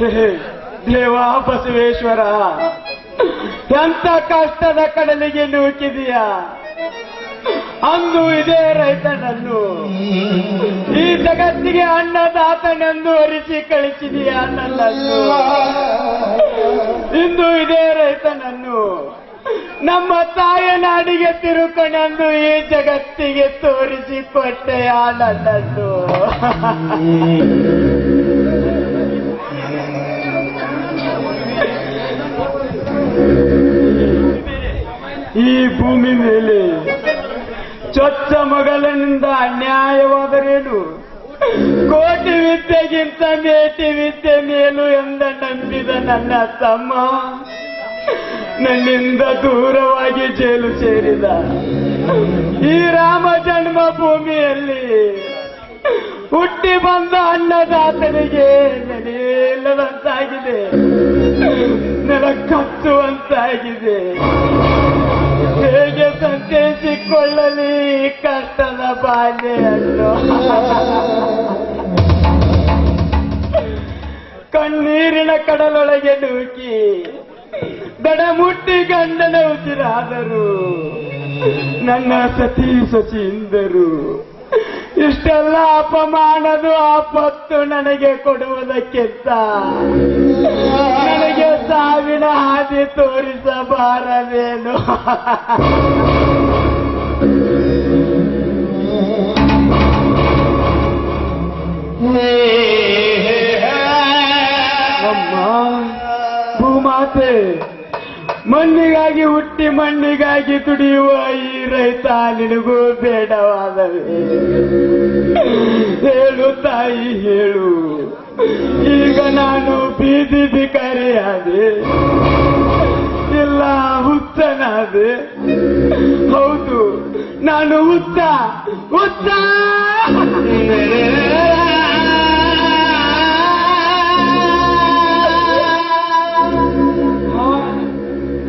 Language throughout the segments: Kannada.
ದೇವ ಬಸವೇಶ್ವರ, ಎಂತ ಕಷ್ಟದ ಕಡಲಿಗೆ ನೂಕಿದೀಯ? ಅಂದು ಇದೇ ರೈತನನ್ನು, ಈ ಜಗತ್ತಿಗೆ ಅನ್ನದಾತನೆಂದು ಅರಿಸಿ ಕಳಿಸಿದೀಯ ನನ್ನನ್ನು ಇಂದು ಇದೇ ರೈತನನ್ನು, ನಮ್ಮ ತಾಯ ನಾಡಿಗೆ ತಿರುಕನೆಂದು ಈ ಜಗತ್ತಿಗೆ ತೋರಿಸಿಕೊಟ್ಟೆಯ ನನ್ನನ್ನು ಭೂಮಿ ಮೇಲೆ ಚೊಚ್ಚ ಮಗಲಿನಿಂದ ಅನ್ಯಾಯವಾದರೇನು? ಕೋಟಿ ವಿದ್ಯೆಗಿಂತ ಮೇಟಿ ವಿದ್ಯೆ ಮೇಲು ಎಂದ ನಂಬಿದ ನನ್ನ ತಮ್ಮ ನನ್ನಿಂದ ದೂರವಾಗಿ ಜೇಲು ಸೇರಿದ. ಈ ರಾಮ ಜನ್ಮ ಭೂಮಿಯಲ್ಲಿ ಹುಟ್ಟಿ ಬಂದ ಅನ್ನದಾತನಿಗೆ ನೆಲೆಯಿಲ್ಲದಂತಾಗಿದೆ ನೆಲ ಕಚ್ಚುವಂತಾಗಿದೆ ಸಂತೈಸಿಕೊಳ್ಳಲಿ ಈ ಕಷ್ಟದ ಬಾಲ್ಯನ್ನು ಕಣ್ಣೀರಿನ ಕಡಲೊಳಗೆ ನೂಕಿ ದಡಮುಟ್ಟಿ ಗಂಡನ ಉಸಿರಾದರು. ನನ್ನ ಸತಿ ಸಚಿಯಿಂದರು ಇಷ್ಟೆಲ್ಲ ಅಪಮಾನದು ಆಪತ್ತು ನನಗೆ ಕೊಡುವುದಕ್ಕಿಂತ ನನಗೆ ಸಾವಿನ ಹಾದಿ ತೋರಿಸಬಾರದೇನು. ಭೂಮಾತೆ ಮಣ್ಣಿಗಾಗಿ ಹುಟ್ಟಿ ಮಣ್ಣಿಗಾಗಿ ತುಡಿಯುವ ಈ ರೈತ ನಿನಗೂ ಬೇಡವಾದವೇ ಹೇಳು ತಾಯಿ, ಹೇಳು. ಈಗ ನಾನು ಬೀದಿ ಬಿಕಾರಿಯಾದೆ ಇಲ್ಲ ಹುಚ್ಚನಾದೆ. ಹೌದು, ನಾನು ಹುಚ್ಚ ಹುಚ್ಚ.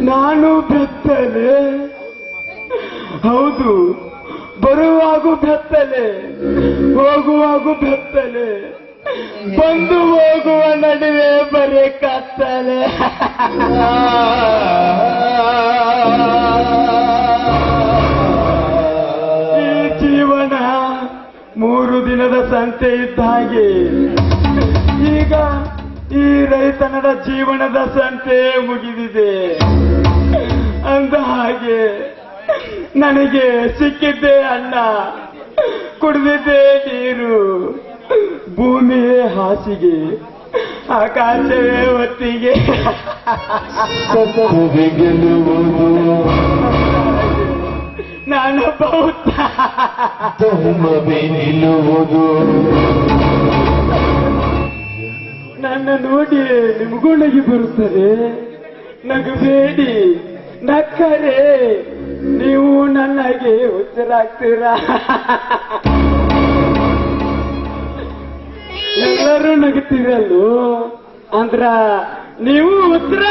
ನಾನು ಬೆತ್ತಲೆ ಹೌದು, ಬರುವಾಗೂ ಬೆತ್ತಲೆ ಹೋಗುವಾಗೂ ಬೆತ್ತಲೆ ಬಂದು ಹೋಗುವ ನಡುವೆ ಬರೇ ಕತ್ತಲೆ. ಈ ಜೀವನ ಮೂರು ದಿನದ ಸಂತೆ ಇದ್ದ ಹಾಗೆ. ಈಗ ಈ ರೈತನದ ಜೀವನದ ಸಂತೆ ಮುಗಿದಿದೆ. ಅಂದ ಹಾಗೆ ನನಗೆ ಸಿಕ್ಕಿದ್ದೆ ಅನ್ನ ಕುಡಿದಿದ್ದೆ ನೀರು. ಭೂಮಿಯೇ ಹಾಸಿಗೆ ಆಕಾಶವೇ ಹೊತ್ತಿಗೆ ನಾನು ನಿಲ್ಲುವುದು. ನನ್ನ ನೋಡಿ ನಿಮಗೂ ನಗಿ ಬರುತ್ತದೆ. ನಗಬೇಡಿ. ನಕ್ಕರೆ, ನೀವು ನನಗೆ ಉಸಿರಾಗ್ತೀರಾ ಎಲ್ಲರೂ ನಗುತ್ತೀರಲ್ಲೋ? ಅಂದ್ರ ನೀವು ಉತ್ತರ